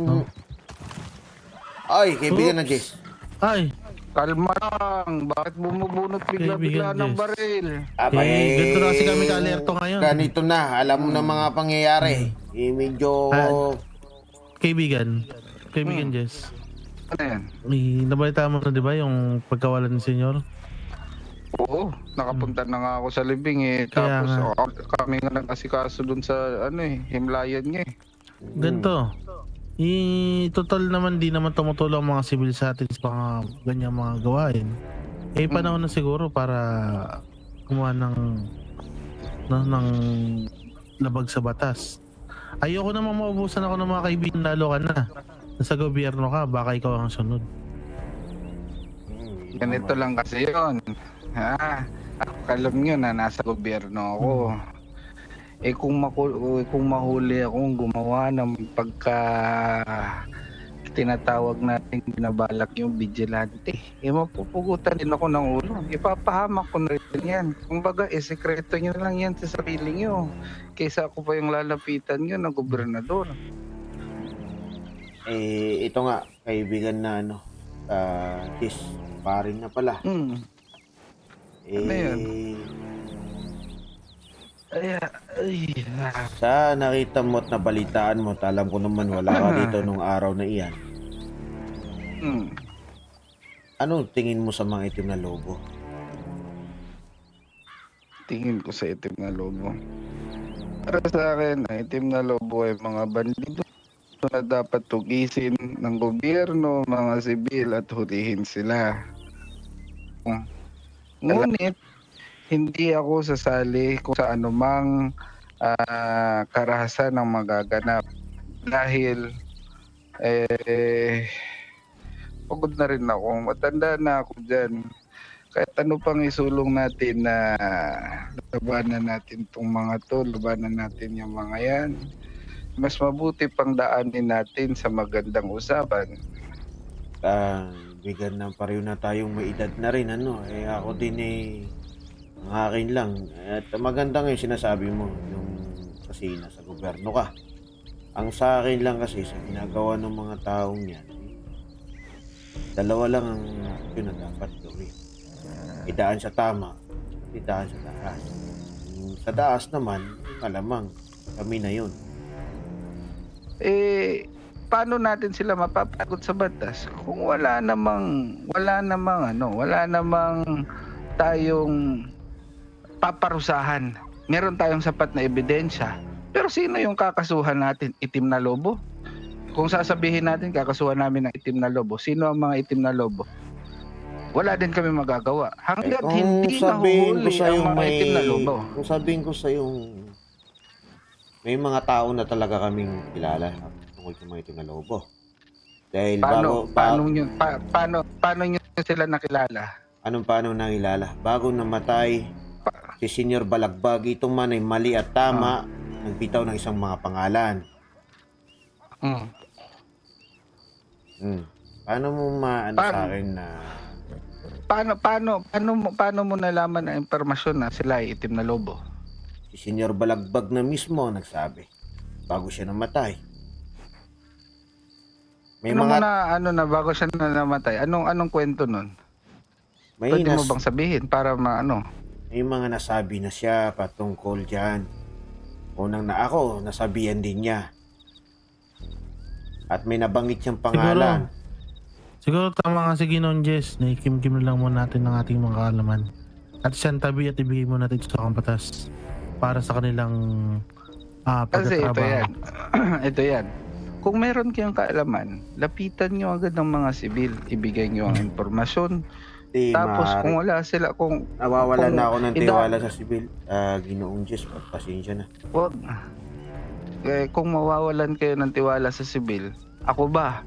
Mm. Ay, kaibigan na Jess. Ay, Kalma lang. Bakit bumubunot bigla-bigla Kaibigan, ng baril? Abay, eh, ganito na kasi kami ka-alerto ngayon. Ganito na, alam mo na mga pangyayari. Eh, medyo... Ah. Kaibigan. Kaibigan, Hmm. Jess. Ano yan? May nabalita mo na, di ba, yung pagkawalan ni Senyor? Oo, nakapunta na nga ako sa libing eh. Kaya Tapos nga. oh, kami nga nag-asikaso dun sa ano eh, himlayan niya eh. Ganito. I total naman di naman tumutulong ang mga civil sa atin sa mga ganyang mga gawain. Eh panahon na siguro para gumawa ng ng, ng labag sa batas. Ayoko naman maubusan ako ng mga kaibigan lalo ka na. Nasa gobyerno ka, baka ikaw ang sunod. Mm, Ganito lang kasi yon. Ha? Ako alam nyo na nasa gobyerno ako. Eh kung, maku- eh, kung mahuli akong gumawa ng pagka tinatawag natin binabalak yung vigilante, eh mapupugutan din ako ng ulo. Ipapahamak ko na rin yan. Kumbaga, eh, sekreto nyo lang yan sa sarili nyo. Kaysa ako pa yung lalapitan nyo ng gobernador. Eh, ito nga, kaibigan na ano, ah, Jess, paring na pala. Hmm. Eh, Ano yun? Ay, ay, ah. sa nakita mo at nabalitaan mo, at alam ko naman wala ka dito nung araw na iyan. Hmm. Ano tingin mo sa mga itim na lobo? tingin ko sa itim na lobo. Para sa akin, ang itim na lobo ay mga bandido na dapat tugisin ng gobyerno, mga sibil at hulihin sila. Ngunit, hindi ako sasali kung sa anumang ah, karahasan ng magaganap. Dahil, eh, pagod na rin ako. Matanda na ako dyan kahit ano pang isulong natin na labanan natin tong mga to, labanan natin yung mga yan. Mas mabuti pang daanin natin sa magandang usapan. Ah, bigan ng pareho na tayong may edad na rin, ano. Eh, ako din eh, ang akin lang. At maganda nga yung sinasabi mo, yung kasi nasa gobyerno ka. Ang sa akin lang kasi sa ginagawa ng mga taong yan, dalawa lang ang yun na dapat gawin. Idaan sa tama, idaan sa taas. Sa taas naman, malamang, kami na yun. Eh, paano natin sila mapapagod sa batas kung wala namang wala namang ano, wala namang tayong paparusahan. Meron tayong sapat na ebidensya. Pero sino yung kakasuhan natin? Itim na lobo? Kung sasabihin natin kakasuhan namin ng itim na lobo, sino ang mga itim na lobo? Wala din kami magagawa. Hanggat Eh, hindi nahuli ang mga itim na lobo. Kung sabihin ko sa yung may mga tao na talaga kaming kilala tungkol sa mga itim na lobo. Dahil Paano, bago, paano, nyo, pa, paano, paano nyo sila nakilala? anong paano nakilala? Bago namatay si Senior Balagbag, ito man ay mali at tama, nagbitaw ng isang mga pangalan. Hmm. Hmm. Paano mo maano Paano? sa akin na Paano paano paano mo paano mo nalaman ang impormasyon na sila ay itim na lobo? si Senior Balagbag na mismo ang nagsabi bago siya namatay. May ano mga na ano na bago siya na namatay? Anong anong kwento nun? may Pwede mo bang sabihin para maano? May mga nasabi na siya patungkol dyan. Unang na ako, nasabihan din niya. At may nabanggit siyang pangalan. Siguro tama nga si Ginoon Jess, naikim-kim na lang muna natin ng ating mga kaalaman. At siyang tabi at ibigay mo natin sa kambatas para sa kanilang ah Kasi ito yan. ito yan. Kung meron kayong kaalaman, lapitan nyo agad ng mga sibil, ibigay nyo ang impormasyon. Di, Tapos maaari. kung wala sila, kung Nawawala kung na ako ng tiwala sa sibil. Ah, ginoong Diyos, pasensya na. Wag. Eh, kung mawawalan kayo ng tiwala sa sibil, ako ba?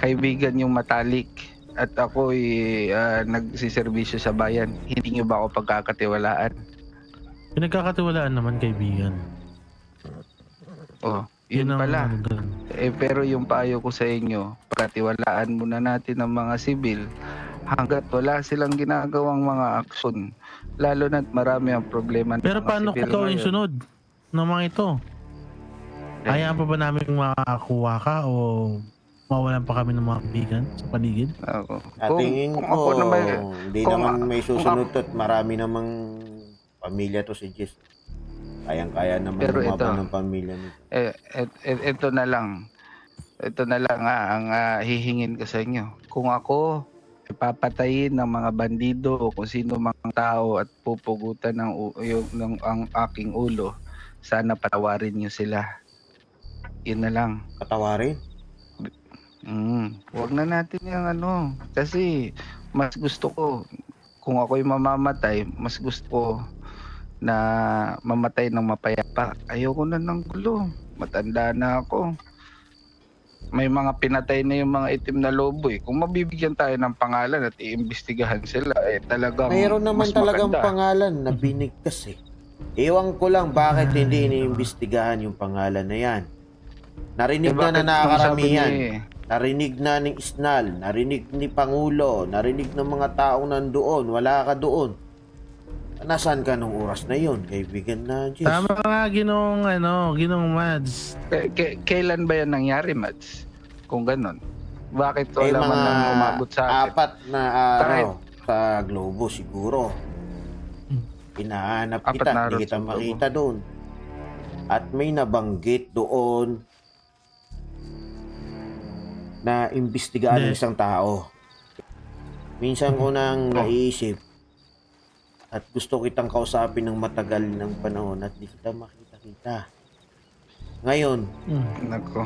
Kaibigan yung matalik at ako uh, nagsiservisyo sa bayan. Hindi nyo ba ako pagkakatiwalaan? Pinagkakatiwalaan naman kaibigan. Oh, yun, pala. ano. Eh, pero yung payo ko sa inyo, pagkatiwalaan muna natin ang mga sibil hanggat wala silang ginagawang mga aksyon. Lalo na't marami ang problema ng Pero mga paano sibil ikaw yung ngayon. sunod ng mga ito? Hayaan pa ba namin makakuha ka o mawalan pa kami ng mga kaibigan sa paligid? Oo. At Kung- tingin kung ko, ako naman, hindi kung naman may susunod to at marami namang pamilya to si Jess. Kayang-kaya naman Pero ito- ng pamilya nito. eh, et, et, ito na lang. Ito na lang ah, ang ah, hihingin ko sa inyo. Kung ako ipapatayin ng mga bandido o kung sino mang tao at pupugutan ng, yung, ng ang aking ulo, sana patawarin niyo sila. Yun na lang. Patawarin? Mm, wag na natin yung ano. Kasi mas gusto ko, kung ako'y mamamatay, mas gusto ko na mamatay ng mapayapa. Ayoko na ng gulo. Matanda na ako. May mga pinatay na yung mga itim na lobo eh. Kung mabibigyan tayo ng pangalan at iimbestigahan sila, eh talagang Mayroon naman mas talagang maganda. pangalan na binigkas eh. Ewan ko lang bakit hindi iniimbestigahan yung pangalan na yan. Narinig Eh, na na bakit nung sabi nakakaramihan. ni- Narinig na ng Isnal, narinig ni Pangulo, narinig ng mga taong nandoon, wala ka doon. Nasaan ka nung oras na yun, kaibigan na Jess? Tama nga, ginong, ano, ginong Mads. K- k- kailan ba yan nangyari, Mads? Kung ganun. Bakit Eh, wala man mga lang umabot sa akin? apat na araw sa Globo siguro. Hmm. Hinahanap Apat kita, na araw hindi kita sa Globo. makita doon. At may nabanggit doon na imbestigaan ng Hindi. isang tao. Minsan ko nang Oh. naisip at gusto kitang kausapin ng matagal ng panahon at di kita makita-kita. Ngayon, Hmm. Nako.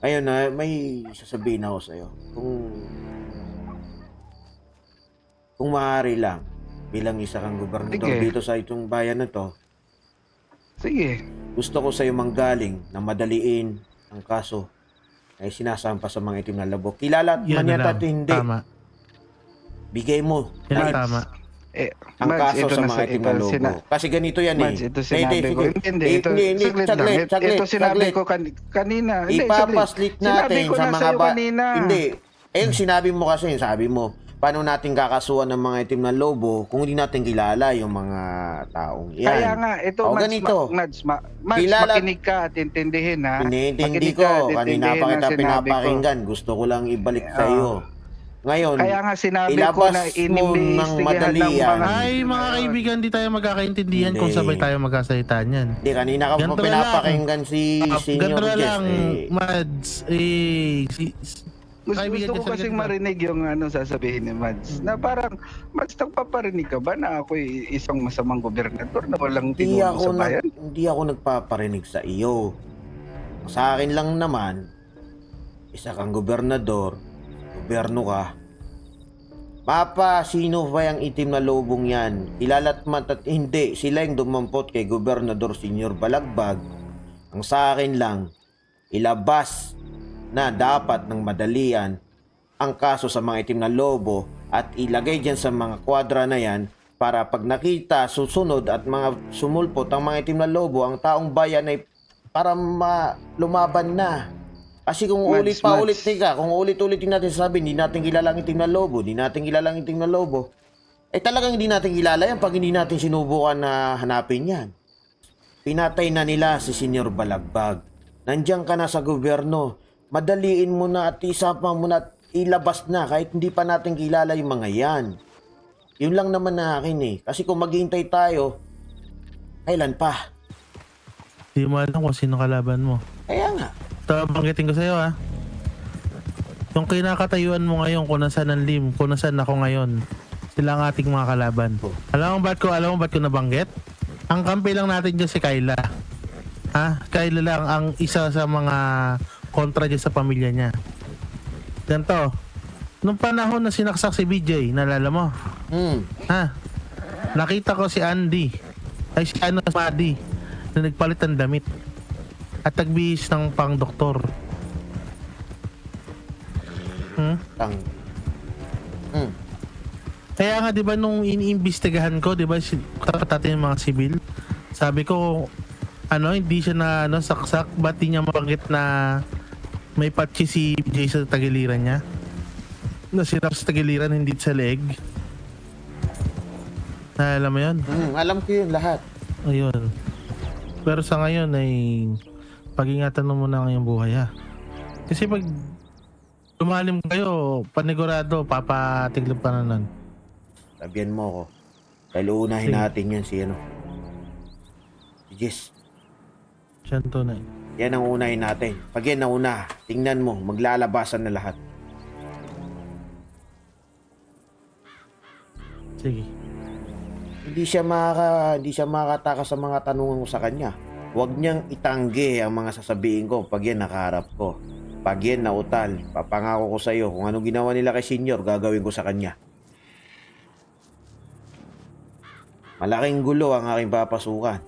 Ayun na, may sasabihin ako sa'yo. Kung kung maaari lang bilang isa kang gobernador Sige. dito sa itong bayan na to, Sige. gusto ko sa'yo manggaling na madaliin ang kaso ay sinasampa sa mga itim na labo. Kilala at man yata hindi. Tama. Bigay mo Yan tama. Eh, ang Mads, kaso ito sa na mga sa- lobo. sina- Kasi ganito yan Mads, eh. ito sinabi ko. Hindi, hindi, ito, hindi, hindi, saglit lang. saglit, Ito, saglit, ito sinabi saglit. ko kan- kanina. Hindi, Ipapaslit. Sinabi natin ko sa na mga ba... kanina. Hindi. Eh, sinabi mo kasi, sabi mo, paano natin kakasuhan ng mga itim na lobo kung hindi natin kilala yung mga taong yan. Kaya nga, ito, O, Mads, ganito. Ma- Mads, ma- Mads, Kilala- makinig ka at intindihin ha. Inintindi ko. Kanina pa kita pinapakinggan. Gusto ko lang ibalik sa Ah. iyo. Ngayon, Kaya nga sinabi ko ilabas na mo ng inimbestigahan madali ng yan. mga... Ay, mga kaibigan, di tayo magkakaintindihan kung Hindi. sabay tayo magkasalitan yan. di kanina ka pa Ganito na pinapakinggan si Uh, Senior ganito na Jess. lang, Eh, Mads. Eh, si, si- Gusto, Kaibigan gusto ko ka sa kasing ganda. marinig yung ano sasabihin ni Mads. Na parang, Mads, nagpaparinig ka ba na ako isang masamang gobernador na walang hindi tinulong ako, sa nag, bayan? hindi ako nagpaparinig sa iyo. Sa akin lang naman, isa kang gobernador, goberno ka, Papa, sino ba yung itim na lobong yan? Kilala't matat hindi, sila yung dumampot kay Gobernador Senior Balagbag. Ang sa akin lang, ilabas na dapat ng madalian ang kaso sa mga itim na lobo at ilagay dyan sa mga kwadra na yan para pag nakita, susunod at mga sumulpot ang mga itim na lobo, ang taong bayan ay para ma lumaban na. Kasi kung Mads, ulit pa Mads. ulit tika, kung ulit-ulit din natin sabi, hindi natin kilala ang itim na lobo, hindi natin kilala ang itim na lobo, eh talagang hindi natin kilala yan pag hindi natin sinubukan na hanapin yan. Pinatay na nila si Senior Balagbag. Nandiyan ka na sa gobyerno. Madaliin mo na at isapa mo na at ilabas na kahit hindi pa natin kilala yung mga yan. Yun lang naman na akin eh. Kasi kung maghihintay tayo, kailan pa? di mo alam kung sino kalaban mo. Kaya. Ito, banggitin ko sa'yo ha. Yung kinakatayuan mo ngayon kung nasaan ang lim, kung nasaan ako ngayon, sila ang ating mga kalaban. Alam mo ba't ko, alam mo ba't ko nabanggit? Ang kampi lang natin dyan si Kyla. Ha? Kyla lang ang isa sa mga kontra dyan sa pamilya niya. Ganto. Nung panahon na sinaksak si BJ, nalala mo? Hmm. Ha? Nakita ko si Andy. Ay si ano, si Maddie. Na nagpalit ng damit. At nagbihis ng pang doktor. Hmm? Tang. Hmm. Kaya nga 'di ba nung iniimbestigahan ko, 'di ba, si dapat natin yung mga sibil. Sabi ko ano, hindi siya na ano saksak, ba't di niya mabanggit na may patsi si BJ sa tagiliran niya? Na sinap sa tagiliran, hindi sa leg. Na, alam mo yun? Hmm. Alam ko yun lahat. Ayun. Pero sa ngayon ay pag-ingatan mo muna ang iyong buhay ha. Kasi pag lumalim kayo, panigurado, papatiglop ka na nun. Sabihan mo ako. Dahil uunahin Sige. natin yan si ano. Si Jess. Siya ang tunay. Yan ang unahin natin. Pag yan nauna, tingnan mo, maglalabasan na lahat. Sige. Hindi siya makaka, hindi siya makakatakas sa mga tanungan ko sa kanya. Huwag niyang itanggi ang mga sasabihin ko pag yan nakaharap ko. Pag yan nautal, papangako ko sa iyo kung ano ginawa nila kay senior, gagawin ko sa kanya. Malaking gulo ang aking papasukan.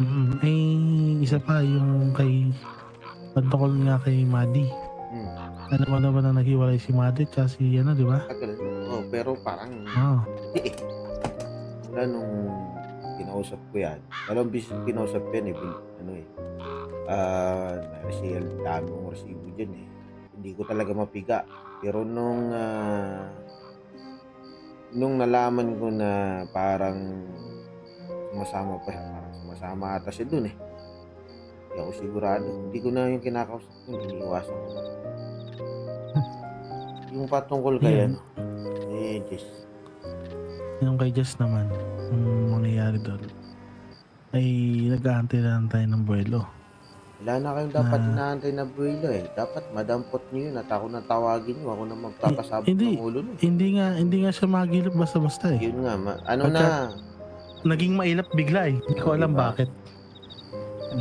Mm, eh, isa pa yung kay pantokol nga kay Madi. Hmm. Alam mo naman na naghiwalay si Madi at si ano, di ba? Tagal. Oh, pero parang Oo. eh. Wala nung kinausap ko yan. Dalawang bisis kinausap ko yan eh. Ano eh. Ah, uh, resibo, dami kong resibo dyan eh. Hindi ko talaga mapiga. Pero nung ah, nung nalaman ko na parang sumasama pa parang sumasama ata siya dun eh. Hindi ako sigurado. Hindi ko na yung kinakausap ko. Iniiwasan ko. yung patungkol kay Yan. ano. Eh, Jess. Yung kay Jess naman, yung mangyayari doon, ay nag-aantay na lang tayo ng buwelo. Wala na kayong dapat Na- inaantay na buwilo eh. Dapat madampot nyo yun at ako na tawagin nyo. Ako na magpapasabot hindi. ng ulo nyo. Hindi nga, hindi nga siya magilap basta-basta eh. Yun nga, ma- ano Pagka- na, Naging mailap bigla eh. Hindi ko alam Diba? bakit.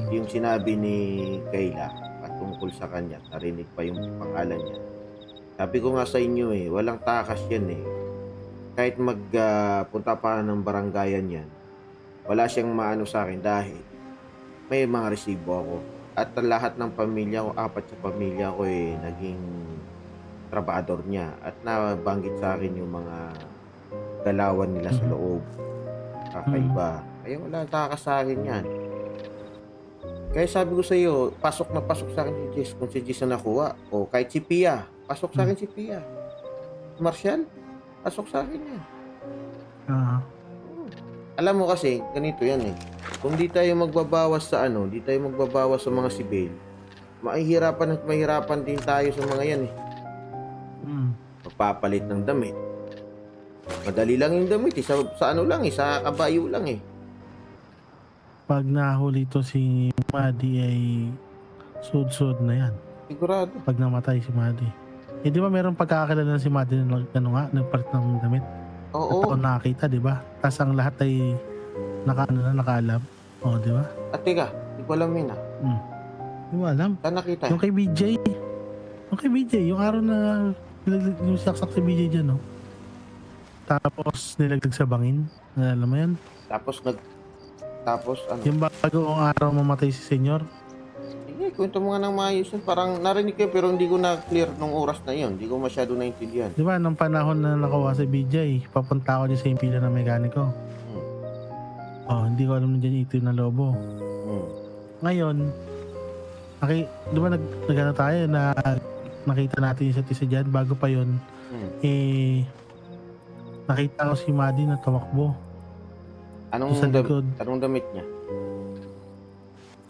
yung sinabi ni Kayla patungkol sa kanya, narinig pa yung pangalan niya. Sabi ko nga sa inyo eh, walang takas yan eh. Kahit magpunta pa ng barangayan yan, wala siyang maano sa akin dahil may mga resibo ako. At lahat ng pamilya ko, apat sa pamilya ko eh, naging trabador niya. At nabanggit sa akin yung mga galawan nila sa Mhm. loob. Kakaiba. Kaya wala takas sa akin yan. Kaya sabi ko sa iyo, pasok na pasok sa akin si Jess. Kung si Jess na nakuha, o kahit si Pia, pasok sa akin si Pia. Marshall, pasok sa akin yan. Ah, Alam mo kasi, ganito yan eh. Kung di tayo magbabawas sa ano, di tayo magbabawas sa mga sibil, mahihirapan at mahirapan din tayo sa mga yan eh. mm, Magpapalit ng damit. Madali lang yung damit eh. Sa, sa ano lang eh, sa kabayo lang eh. pag nahuli to si Madi ay sud-sud na yan. Sigurado. Pag namatay si Madi. Eh di ba meron pagkakilala na si Madi na nag- ano nga, nagpalit ng damit? At Oo. ako nakakita, di ba? Tapos ang lahat ay naka, ano na, nakaalam. O, di ba? At teka, di ko alam yun ah. Di mo alam. Saan nakita? Yung kay BJ. Yung kay BJ, yung araw na nilaglag yung saksak si BJ dyan, no? Tapos nilaglag sa bangin. Alam mo yan? Tapos nag... Tapos ano? Yung bagong araw mamatay si senyor. Sige, kwento mo nga ng maayos yun. Parang narinig ko pero hindi ko na-clear nung oras na yun. Hindi ko masyado naintindihan. Di ba, nung panahon na nakuha si BJ, papunta ako dyan sa impila ng mekaniko. Hmm. Oh, hindi ko alam na dyan itim na lobo. Hmm. Ngayon, naki, di ba nag, nagano tayo na nakita natin yung isa't isa dyan bago pa yon Hmm. eh, nakita ko si Madi na tamakbo Anong, sa dam- anong damit niya?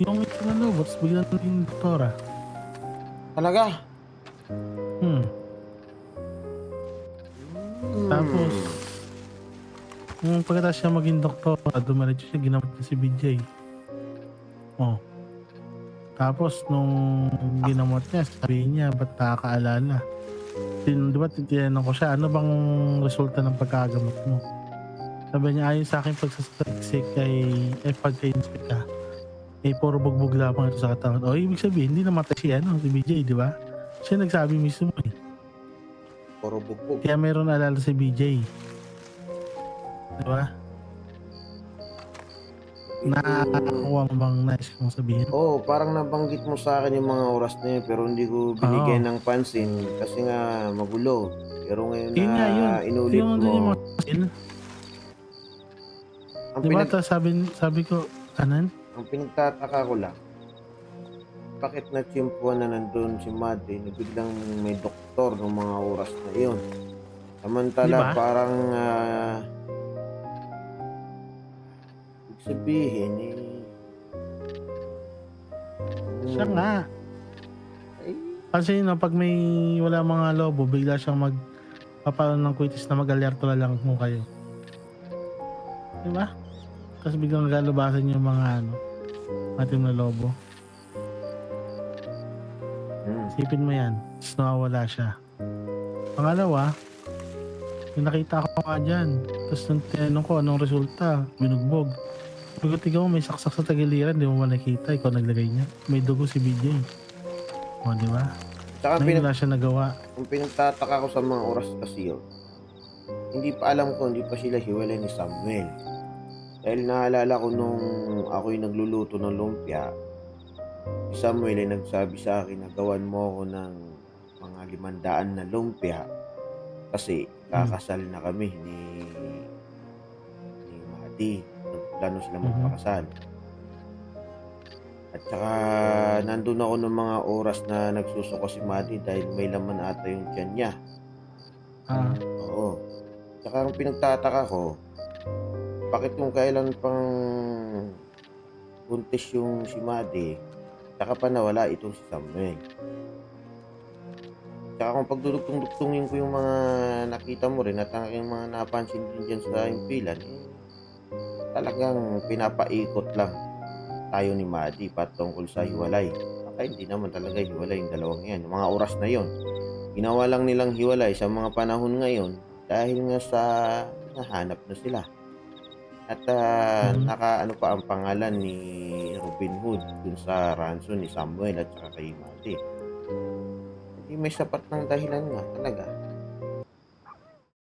Yung lobo, tapos biglang naging doktora. Talaga? Hmm. Hmm. Tapos, nung pagkatapos siya maging doktor, dumiretso siya, ginamot niya si BJ. Oh. Tapos, nung ginamot niya, sabi niya, ba't nakakaalala? Tin, di ba, tinanong ko siya, ano bang resulta ng pagkagamot mo? Sabi niya, ayon sa akin pagsasaliksik kay, eh, pagka-inspect ka, eh, puro bugbog lamang ito sa katawan. O, ibig sabihin, hindi namatay si, ano, si BJ, di ba? Siya nagsabi mismo eh. Puro bugbog. Kaya meron alala si BJ. Di ba? Nakakuha mo bang nais kong sabihin? Oo, oh, parang nabanggit mo sa akin yung mga oras na yun pero hindi ko binigyan ng pansin kasi nga magulo. Pero ngayon Yun na yun. inulit Yung, mo, yung mga skill. ang, Di ba? pinag, Tapos sabi, sabi ko, anan? Ang pinagtataka ko lang, bakit natsimpuan na nandun si Mate na biglang may doktor ng mga oras na yun? Samantala Di ba? parang ibig sabihin eh, Siya nga. Ay, Kasi no, pag may wala mga lobo, bigla siyang mag papaano ng kwitis na mag-alerto na lang mo kayo. Diba? Tapos biglang galabasan yung mga ano, ating na lobo. hmm. Isipin mo yan. Tapos nawawala siya. Pangalawa, yung nakita ko nga dyan. Tapos nung tinanong ko anong resulta, binugbog. Tingnan mo, may saksak sa tagiliran, di mo ba nakita? Ikaw naglagay niya. May dugo si BJ. O, di ba? Tsaka Ngayon wala siya nagawa. kung pinagtataka ko sa mga oras kasi yun, hindi pa alam ko, hindi pa sila hiwalay ni Samuel. Dahil naalala ko nung ako'y nagluluto ng lumpia, si Samuel ay nagsabi sa akin na gawan mo ako ng mga limandaan na lumpia kasi kakasal na kami ni ni Madi. Plano sila Mhm. magpakasal. At saka nandun ako ng mga oras na nagsusuko si Madi dahil may laman ata yung tiyan niya. Ah, Oo. Tsaka ang pinagtataka ko, bakit kung kailan pang buntis yung si Madi, tsaka pa nawala itong si Samuel. Tsaka kung pagdudugtong-dugtungin ko yung mga nakita mo rin at ang yung mga napansin din dyan sa impilan, eh, talagang pinapaikot lang tayo ni Madi patungkol sa hiwalay. Baka hindi naman talaga hiwalay yung dalawang yan. Mga oras na yon ginawa lang nilang hiwalay sa mga panahon ngayon dahil nga sa nahanap na sila. At ah, Mhm. naka ano pa ang pangalan ni Robin Hood dun sa ransom ni Samuel at saka kay Mati. Hindi may sapat ng dahilan nga talaga